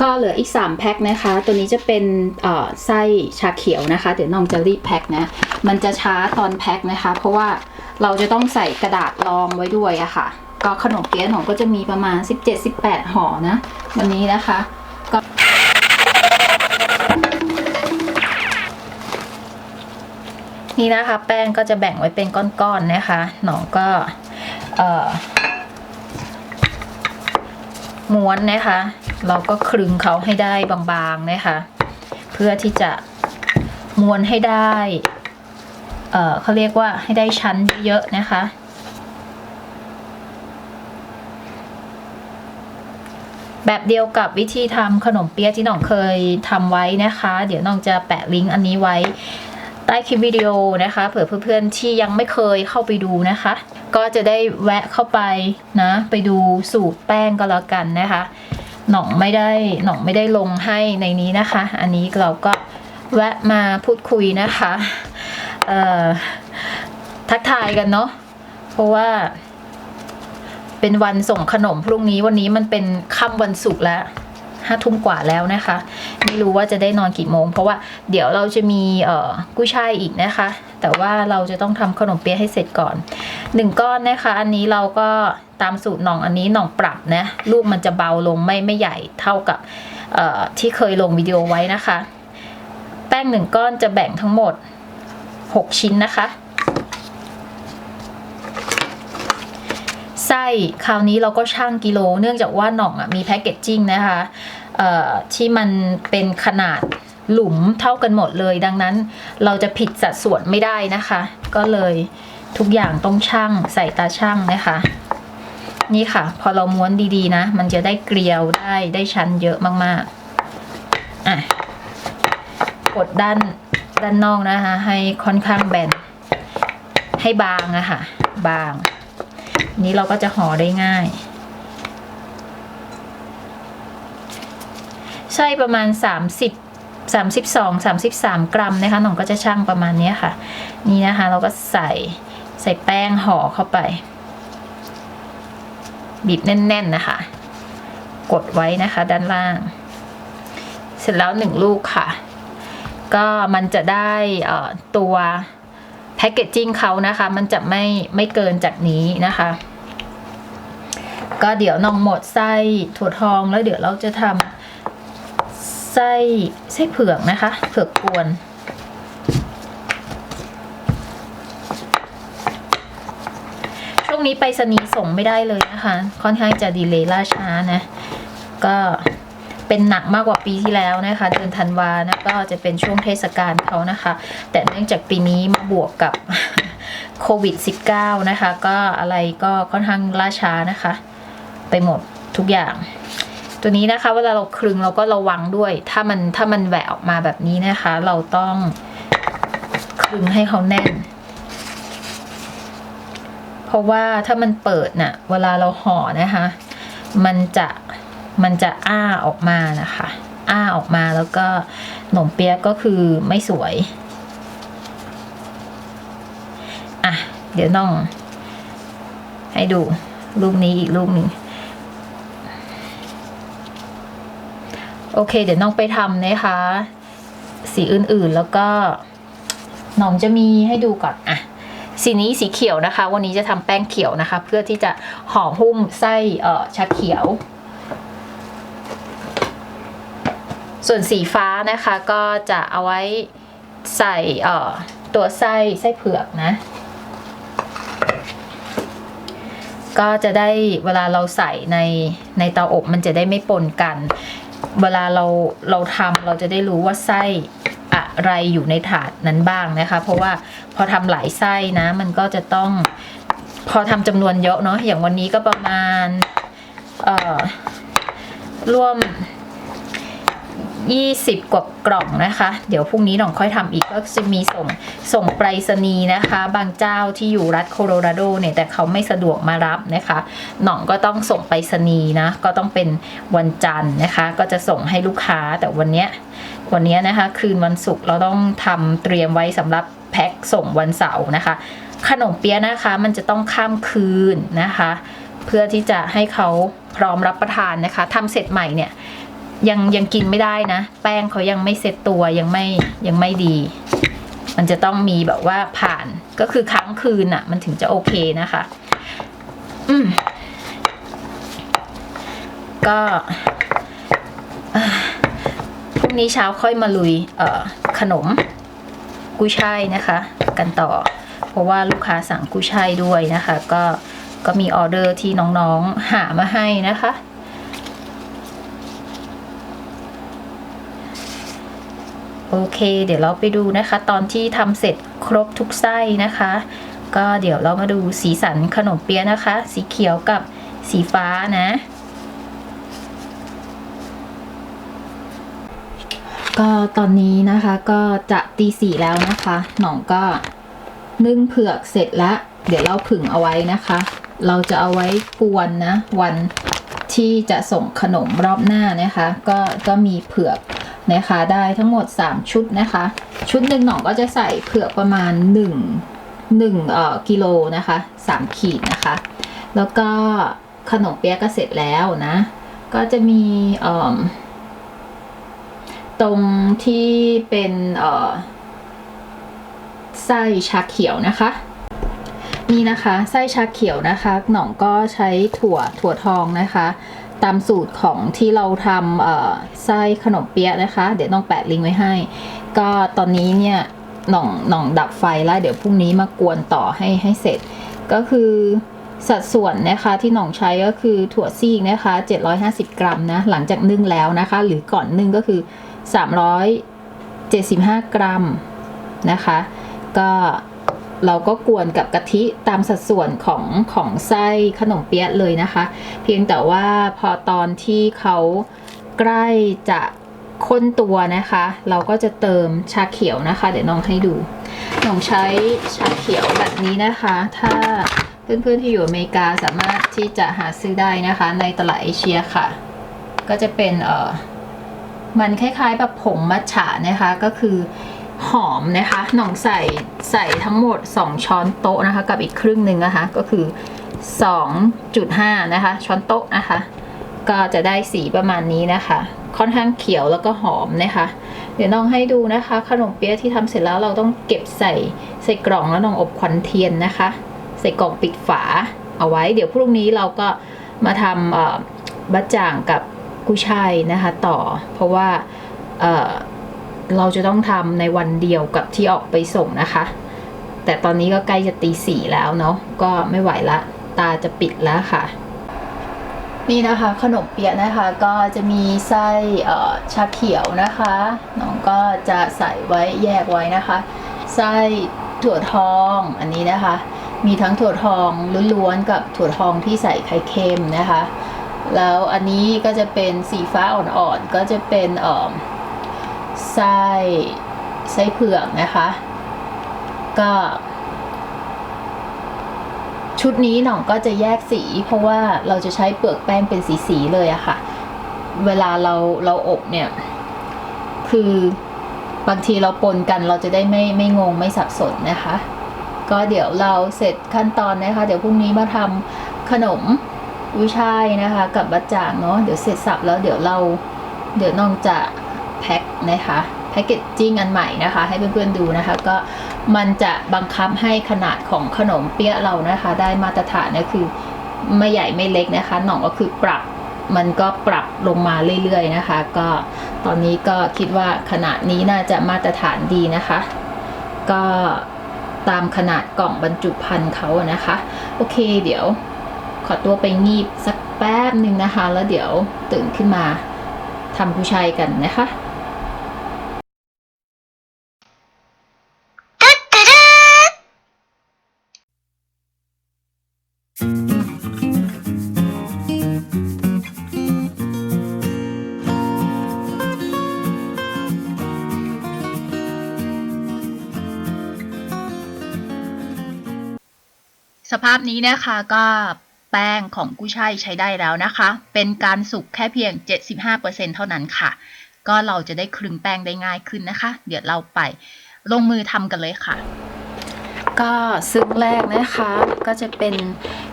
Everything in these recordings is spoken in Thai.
ก็เหลืออีก 3 แพ็คนะคะ ตัวนี้จะเป็นไส้ชาเขียวนะคะ เดี๋ยวน้องจะรีบแพ็คนะ มันจะช้าตอนแพ็คนะคะ เพราะว่าเราจะต้องใส่กระดาษรองไว้ด้วยอะค่ะ ก็ขนมเปี๊ยะหนองก็จะมีประมาณ 17-18ห่อนะ วันนี้นะคะก็นี่นะคะแป้งก็จะแบ่งไว้เป็นก้อนๆนะคะหนองก็ม้วนนะคะ เราก็คลึงเขาให้ได้บางๆนะคะ เพื่อที่จะม้วนให้ได้เออเขาเรียกว่าให้ได้ชั้นเยอะๆนะคะ แบบเดียวกับวิธีทำขนมเปี๊ยะที่น้องเคยทำไว้นะคะ เดี๋ยวน้องจะแปะลิงก์อันนี้ไว้ใต้คลิปวิดีโอนะคะ เผื่อเพื่อนๆที่ยังไม่เคยเข้าไปดูนะคะ ก็จะได้แวะเข้าไปนะ ไปดูสูตรแป้งก็แล้วกันนะคะ หน่องไม่ได้หน่องไม่ได้ลงให้ในนี้นะคะ อันนี้เราก็แวะมาพูดคุยนะคะเอ่อทักทายกันเนาะเพราะว่าเป็นวันส่งขนมพรุ่งนี้วันนี้มันเป็นค่ำวันศุกร์แล้วห้าทุ่มกว่าแล้วนะคะ ไม่รู้ว่าจะได้นอนกี่โมง เพราะว่าเดี๋ยวเราจะมีเอ่อกุ้ยช่ายอีกนะคะ แต่ว่าเราจะต้องทำขนมเปี๊ยะให้เสร็จก่อนหนึ่งก้อนนะคะ อันนี้เราก็ ตามสูตรหน่องอันนี้หน่องปรับนะลูกมันจะเบาลงไม่ไม่ใหญ่เท่ากับที่เคยลงวิดีโอไว้นะคะ แป้งหนึ่งก้อนจะแบ่งทั้งหมด 6 ชิ้นนะคะ ไส้คราวนี้เราก็ช่างกิโล เนื่องจากว่าหน่องอะมีแพคเกจจิ้งนะคะที่มันเป็นขนาดหลุมเท่ากันหมดเลย ดังนั้นเราจะผิดสัดส่วนไม่ได้นะคะ ก็เลยทุกอย่างต้องช่างใส่ตาช่างนะคะ นี่ค่ะ พอเราม้วนดีๆนะ มันจะได้เกลียวได้ได้ชั้นเยอะมากๆอะกดด้านด้านนอกนะคะ ให้ค่อนข้างแบน ให้บางอะค่ะ บาง นี้เราก็จะห่อได้ง่ายใช่ประมาณ 30 32 33 กรัมนะคะหน่องก็จะช่างประมาณนี้ค่ะ นี่นะคะ เราก็ใส่ใส่แป้งห่อเข้าไป บีบแน่น ๆนะคะ กดไว้นะคะด้านล่าง เสร็จแล้วหนึ่งลูกค่ะ ก็มันจะได้ตัวแพคเกจจิ้งเขานะคะ มันจะไม่ไม่เกินจากนี้นะคะ ก็เดี๋ยวนองหมดไส้ถั่วทองแล้วเดี๋ยวเราจะทำไส้ไส้เผือกนะคะ เผือกกวน ช่วง นี้ไปรษณีส่งไม่ได้เลยนะคะ ค่อนข้างจะดีเลย์ล่าช้านะ ก็เป็นหนักมากกว่าปีที่แล้วนะคะ เดือนธันวานะก็จะเป็นช่วงเทศกาลเขานะคะ แต่เนื่องจากปีนี้มาบวกกับโควิด -19 นะคะ ก็อะไรก็ค่อนข้างล่าช้านะคะ ไปหมดทุกอย่าง ตัวนี้นะคะเวลาเราคลึงเราก็ระวังด้วย ถ้ามันถ้ามันแหวะออกมาแบบนี้นะคะ เราต้องคลึงให้เขาแน่น เพราะว่าถ้ามันเปิดน่ะ เวลาเราห่อนะคะ มันจะมันจะอ้าออกมานะคะ อ้าออกมาแล้วก็ขนมเปี๊ยะก็คือไม่สวยอะเดี๋ยวน้อง ให้ดูลูกนี้อีกลูกหนึ่งโอเค เดี๋ยวน้องไปทำนะคะ สีอื่นๆแล้วก็น้องจะมีให้ดูก่อนอะ สีนี้สีเขียวนะคะ วันนี้จะทำแป้งเขียวนะคะ เพื่อที่จะห่อหุ้มไส้เอ่อชาเขียว ส่วนสีฟ้านะคะก็จะเอาไว้ใส่เอ่อตัวไส้ไส้เผือกนะ ก็จะได้เวลาเราใส่ในในเตาอบมันจะได้ไม่ปนกัน เวลาเราเราทำเราจะได้รู้ว่าไส้ อะไรอยู่ในถาดนั้นบ้างนะคะ เพราะว่าพอทำหลายไส้นะ มันก็จะต้องพอทำจำนวนเยอะเนาะอย่างวันนี้ก็ประมาณเอ่อร่วม20 กว่ากล่องนะคะ เดี๋ยวพรุ่งนี้หน่องค่อยทำอีกก็จะมีส่งส่งไปรษณีย์นะคะ บางเจ้าที่อยู่รัฐโคโลราโดเนี่ย แต่เขาไม่สะดวกมารับนะคะ หน่องก็ต้องส่งไปรษณีย์นะ ก็ต้องเป็นวันจันทร์นะคะ ก็จะส่งให้ลูกค้าแต่วันเนี้ย วันนี้นะคะ คืนวันศุกร์เราต้องทำเตรียมไว้สำหรับแพ็คส่งวันเสาร์นะคะ ขนมเปี๊ยะนะคะ มันจะต้องข้ามคืนนะคะ เพื่อที่จะให้เขาพร้อมรับประทานนะคะทำเสร็จใหม่เนี่ยยังยังกินไม่ได้นะ แป้งเขายังไม่เซ็ตตัวยังไม่ยังไม่ดี มันจะต้องมีแบบว่าผ่านก็คือค้างคืนอะ่ะ มันถึงจะโอเคนะคะ อืมก็ นี้เช้าค่อยมาลุยขนมกุ้ยช่ายนะคะ กันต่อ เพราะว่าลูกค้าสั่งกุ้ยช่ายด้วยนะคะ ก็ก็มีออเดอร์ที่น้องๆหามาให้นะคะ โอเค เดี๋ยวเราไปดูนะคะ ตอนที่ทำเสร็จครบทุกไส้นะคะ ก็เดี๋ยวเรามาดูสีสันขนมเปี๊ยะนะคะ สีเขียวกับสีฟ้านะ ก็ตอนนี้นะคะก็จะตีสี่แล้วนะคะ หน่องก็นึ่งเผือกเสร็จแล้ว เดี๋ยวเราผึ่งเอาไว้นะคะ เราจะเอาไว้กวนนะ วันที่จะส่งขนมรอบหน้านะคะ ก็ก็มีเผือกนะคะได้ทั้งหมด 3 ชุดนะคะ ชุดหนึ่งหน่องก็จะใส่เผือกประมาณ 1 1เอ่อกิโลนะคะ 3 ขีดนะคะ แล้วก็ขนมเปี๊ยะก็เสร็จแล้วนะ ก็จะมีเอ่อ ตรงที่เป็นเอ่อไส้ชาเขียวนะคะ นี่นะคะไส้ชาเขียวนะคะ หน่องก็ใช้ถั่วถั่วทองนะคะ ตามสูตรของที่เราทำเอ่อไส้ขนมเปี๊ยะนะคะ เดี๋ยวน้องแปะลิงก์ไว้ให้ ก็ตอนนี้เนี่ยหน่องหน่องดับไฟแล้วเดี๋ยวพรุ่งนี้มากวนต่อให้ให้เสร็จ ก็คือสัดส่วนนะคะที่หน่องใช้ก็คือถั่วซีกนะคะ 750 กรัมนะหลังจากนึ่งแล้วนะคะ หรือก่อนนึ่งก็คือ 375 กรัมนะคะ ก็เราก็กวนกับกะทิตามสัดส่วนของของไส้ขนมเปี๊ยะเลยนะคะ เพียงแต่ว่าพอตอนที่เขาใกล้จะข้นตัวนะคะ เราก็จะเติมชาเขียวนะคะ เดี๋ยวน้องให้ดูน้องใช้ชาเขียวแบบนี้นะคะ ถ้าเพื่อนๆที่อยู่อเมริกาสามารถที่จะหาซื้อได้นะคะ ในตลาดเอเชียค่ะ ก็จะเป็นเอ่อ มันคล้ายๆแบบผงมัทฉะนะคะก็คือหอมนะคะหน่องใส่ใส่ทั้งหมด 2 ช้อนโต๊ะนะคะ กับอีกครึ่งหนึ่งนะคะ ก็คือ 2.5 นะคะ ช้อนโต๊ะนะคะ ก็จะได้สีประมาณนี้นะคะ ค่อนข้างเขียวแล้วก็หอมนะคะ เดี๋ยวน้องให้ดูนะคะ ขนมเปี๊ยะที่ทำเสร็จแล้วเราต้องเก็บใส่ใส่กล่องแล้วน้องอบควันเทียนนะคะ ใส่กล่องปิดฝาเอาไว้ เดี๋ยวพรุ่งนี้เราก็มาทำบัจจ่างกับ กุ้ยช่ายนะคะต่อ เพราะว่าเเราจะต้องทำในวันเดียวกับที่ออกไปส่งนะคะ แต่ตอนนี้ก็ใกล้จะตีสี่แล้วเนาะก็ไม่ไหวละ ตาจะปิดแล้วค่ะ นี่นะคะขนมเปี๊ยะนะคะก็จะมีไส้อ่อชาเขียวนะคะน้องก็จะใส่ไว้แยกไว้นะคะ ไส้ถั่วทองอันนี้นะคะ มีทั้งถั่วทองล้วนๆกับถั่วทองที่ใส่ไข่เค็มนะคะ แล้วอันนี้ก็จะเป็นสีฟ้าอ่อนๆ ก็จะเป็นเอ่อไส้ไส้เผือกนะคะ ก็ ชุดนี้หน่องก็จะแยกสี เพราะว่าเราจะใช้เปลือกแป้งเป็นสีๆเลยอะค่ะ เวลาเราเราอบเนี่ย คือบางทีเราปนกันเราจะได้ไม่ไม่งงไม่สับสนนะคะ ก็เดี๋ยวเราเสร็จขั้นตอนนะคะ เดี๋ยวพรุ่งนี้มาทำขนม วิชัยนะคะ กับบัจจางเนาะเดี๋ยวเสร็จสับแล้วเดี๋ยวเราเดี๋ยวน้องจะแพ็คนะคะแพ็กเกจจิ้งอันใหม่นะคะ ให้เพื่อนๆดูนะคะ ก็มันจะบังคับให้ขนาดของขนมเปี๊ยะเรานะคะ ได้มาตรฐานนี่ยคือไม่ใหญ่ไม่เล็กนะคะหน่องก็คือปรับมันก็ปรับลงมาเรื่อยๆนะคะ ก็ตอนนี้ก็คิดว่าขนาดนี้น่าจะมาตรฐานดีนะคะ ก็ตามขนาดกล่องบรรจุภัณฑ์เขานะคะ โอเคเดี๋ยว ขอตัวไปงีบสักแป๊บหนึ่งนะคะ แล้วเดี๋ยวตื่นขึ้นมาทำผู้ชายกันนะคะสภาพนี้นะคะก็ แป้งของกุ้ยช่ายใช้ได้แล้วนะคะ เป็นการสุกแค่เพียง 75%เท่านั้นค่ะ ก็เราจะได้คลึงแป้งได้ง่ายขึ้นนะคะ เดี๋ยวเราไปลงมือทำกันเลยค่ะ ก็ซึ้งแรกนะคะ ก็จะเป็น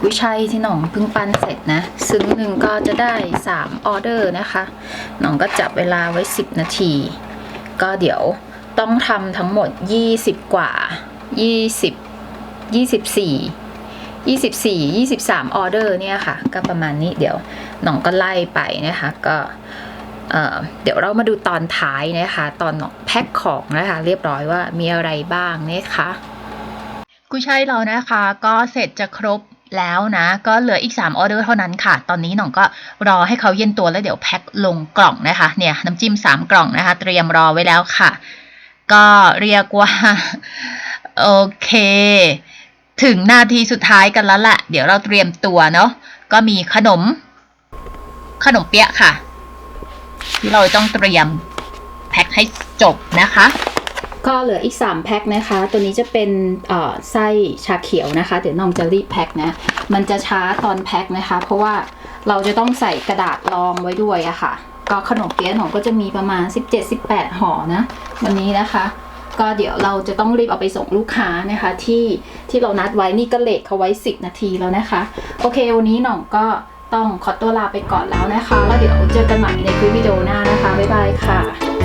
กุ้ยช่ายที่หน่องเพิ่งปั้นเสร็จนะ ซึ้งหนึ่งก็จะได้ 3 ออเดอร์นะคะหน่องก็จับเวลาไว้ 10 นาที ก็เดี๋ยวต้องทำทั้งหมด 20 กว่า 20 24 24 23ออเดอร์เนี่ยค่ะ ก็ประมาณนี้เดี๋ยวหน่องก็ไล่ไปนะคะก็เเดี๋ยวเรามาดูตอนท้ายนะคะ ตอนหนองแพ็คของนะคะ เรียบร้อยว่ามีอะไรบ้างนะคะกุยช่ายเรานะคะ ก็เสร็จจะครบแล้วนะ ก็เหลืออีก 3 ออเดอร์เท่านั้นค่ะ ตอนนี้หน่องก็รอให้เขาเย็นตัวแล้วเดี๋ยวแพ็คลงกล่องนะคะ เนี่ยน้ำจิ้ม 3 กล่องนะคะ เตรียมรอไว้แล้วค่ะ ก็เรียกว่า โอเค ถึงนาทีสุดท้ายกันแล้วแหละเดี๋ยวเราเตรียมตัวเนาะก็มีขนม ขนมเปี๊ยะค่ะ ที่เราต้องเตรียมแพ็คให้จบนะคะ ก็เหลืออีก 3 แพ็คนะคะ ตัวนี้จะเป็นเอ่อไส้ชาเขียวนะคะ เดี๋ยวน้องจะรีบแพ็คนะ มันจะช้าตอนแพ็คนะคะ เพราะว่าเราจะต้องใส่กระดาษรองไว้ด้วยอะค่ะ ก็ขนมเปี๊ยะหนองก็จะมีประมาณ 17-18ห่อนะ วันนี้นะคะ ก็เดี๋ยวเราจะต้องรีบเอาไปส่งลูกค้านะคะที่ที่เรานัดไว้นี่ก็เลทเขาไว้ 10 นาทีแล้วนะคะ โอเค วันนี้หน่องก็ต้องขอตัวลาไปก่อนแล้วนะคะ แล้วเดี๋ยวเจอกันใหม่ในคลิปวิดีโอหน้านะคะ บ๊ายบายค่ะ